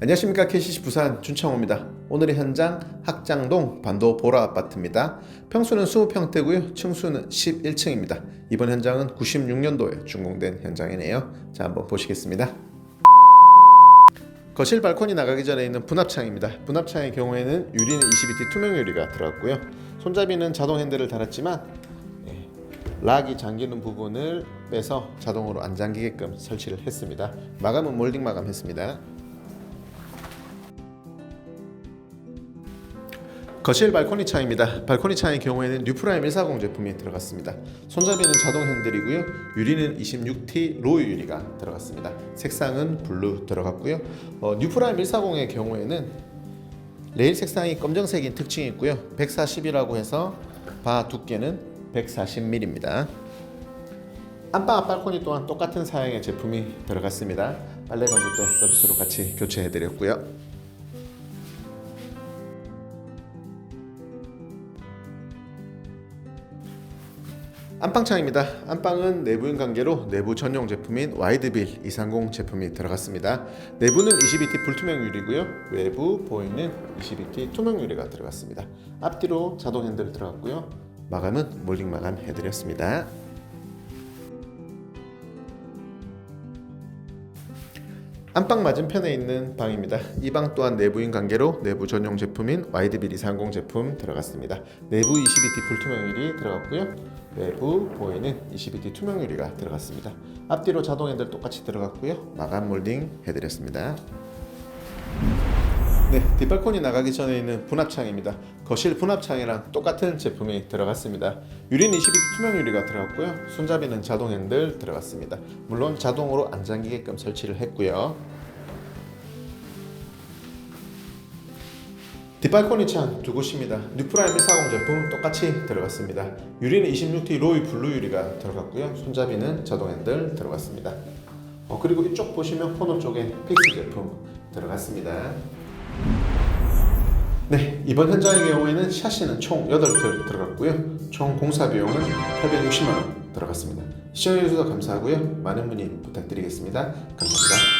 안녕하십니까 KCC 부산 준창호입니다. 오늘의 현장 학장동 반도 보라 아파트입니다. 평수는 20평대고요. 층수는 11층입니다. 이번 현장은 96년도에 준공된 현장이네요. 자 한번 보시겠습니다. 거실 발코니 나가기 전에 있는 분합창입니다. 분합창의 경우에는 유리는 22T 투명 유리가 들어갔고요. 손잡이는 자동 핸들을 달았지만 예, 락이 잠기는 부분을 빼서 자동으로 안 잠기게끔 설치를 했습니다. 마감은 몰딩 마감했습니다. 거실 발코니 창입니다. 발코니 창의 경우에는 뉴프라임 140 제품이 들어갔습니다. 손잡이는 자동 핸들이고요. 유리는 26T 로우 유리가 들어갔습니다. 색상은 블루 들어갔고요. 어, 뉴프라임 140의 경우에는 레일 색상이 검정색인 특징이 있고요. 140이라고 해서 바 두께는 140mm입니다. 안방 앞발코니 또한 똑같은 사양의 제품이 들어갔습니다. 빨래 건조 때 서비스로 같이 교체해드렸고요. 안방창입니다. 안방은 내부인 관계로 내부 전용 제품인 와이드빌 230 제품이 들어갔습니다. 내부는 22T 불투명 유리고요. 외부 보이는 22T 투명 유리가 들어갔습니다. 앞뒤로 자동 핸들 들어갔고요. 마감은 몰딩 마감 해드렸습니다. 안방 맞은편에 있는 방입니다. 이 방 또한 내부인 관계로 내부 전용 제품인 와이드빌 230 제품 들어갔습니다. 내부 22T 불투명 유리 들어갔고요. 외부 보이는 22T 투명 유리가 들어갔습니다. 앞뒤로 자동 핸들 똑같이 들어갔고요. 마감 몰딩 해드렸습니다. 네, 뒷발코니 나가기 전에 있는 분합창입니다. 거실 분합창이랑 똑같은 제품이 들어갔습니다. 유리는 22T 투명 유리가 들어갔고요. 손잡이는 자동 핸들 들어갔습니다. 물론 자동으로 안 잠기게끔 설치를 했고요. 뒷발코니 창 두 곳입니다. 뉴프라임 140 제품 똑같이 들어갔습니다. 유리는 26T 로이 블루 유리가 들어갔고요. 손잡이는 자동 핸들 들어갔습니다. 어, 그리고 이쪽 보시면 코너 쪽에 픽스 제품 들어갔습니다. 네, 이번 현장의 경우에는 샤시는 총 8틀 들어갔고요. 총 공사 비용은 860만 원 들어갔습니다. 시청해주셔서 감사하고요. 많은 문의 부탁드리겠습니다. 감사합니다.